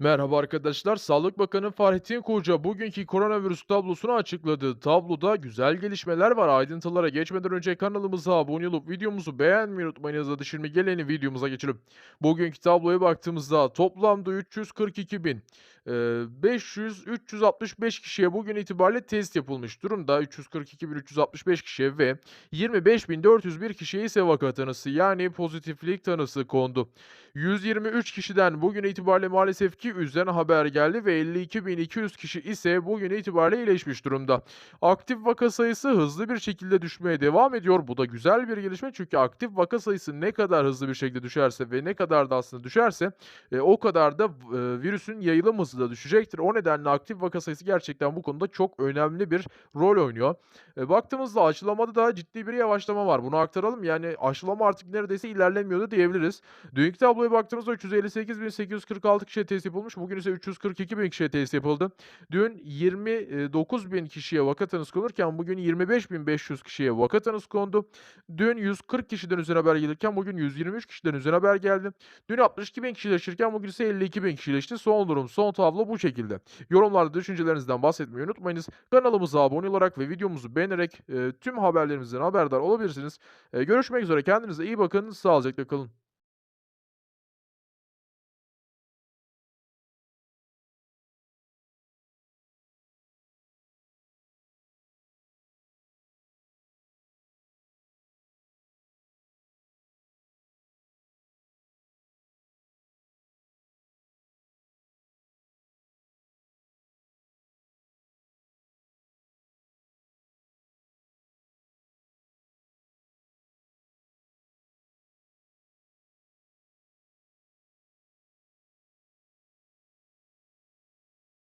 Merhaba arkadaşlar. Sağlık Bakanı Fahrettin Koca bugünkü koronavirüs tablosunu açıkladı. Tabloda güzel gelişmeler var. Ayrıntılara geçmeden önce kanalımıza abone olup videomuzu beğenmeyi unutmayınız. Hadi şimdi geleni videomuza geçelim. Bugünkü tabloya baktığımızda toplamda 342 bin. e, 500 365 kişiye bugün itibariyle test yapılmış durumda. 342.365 kişiye ve 25.401 kişiye ise vaka tanısı yani pozitiflik tanısı kondu. 123 kişiden bugün itibariyle maalesef ki üzerine haber geldi ve 52.200 kişi ise bugün itibariyle iyileşmiş durumda. Aktif vaka sayısı hızlı bir şekilde düşmeye devam ediyor. Bu da güzel bir gelişme çünkü aktif vaka sayısı ne kadar hızlı bir şekilde düşerse ve ne kadar da aslında düşerse e, o kadar da e, virüsün yayılım hızı da düşecektir. O nedenle aktif vaka sayısı gerçekten bu konuda çok önemli bir rol oynuyor. E, baktığımızda aşılamada da ciddi bir yavaşlama var. Bunu aktaralım. Yani aşılama artık neredeyse ilerlemiyordu diyebiliriz. Dünkü tabloya baktığımızda 358.846 kişiye test yapılmış. Bugün ise 342.000 kişiye test yapıldı. Dün 29.000 kişiye vaka tanısı konurken bugün 25.500 kişiye vaka tanısı kondu. Dün 140 kişiden üzerine haber gelirken bugün 123 kişiden üzerine haber geldi. Dün 62.000 kişi iyileşirken bugün ise 52.000 kişi iyileşti. Son durum, son tablo bu şekilde. Yorumlarda düşüncelerinizden bahsetmeyi unutmayınız. Kanalımıza abone olarak ve videomuzu beğenerek e, tüm haberlerimizden haberdar olabilirsiniz. E, görüşmek üzere. Kendinize iyi bakın. Sağlıcakla kalın.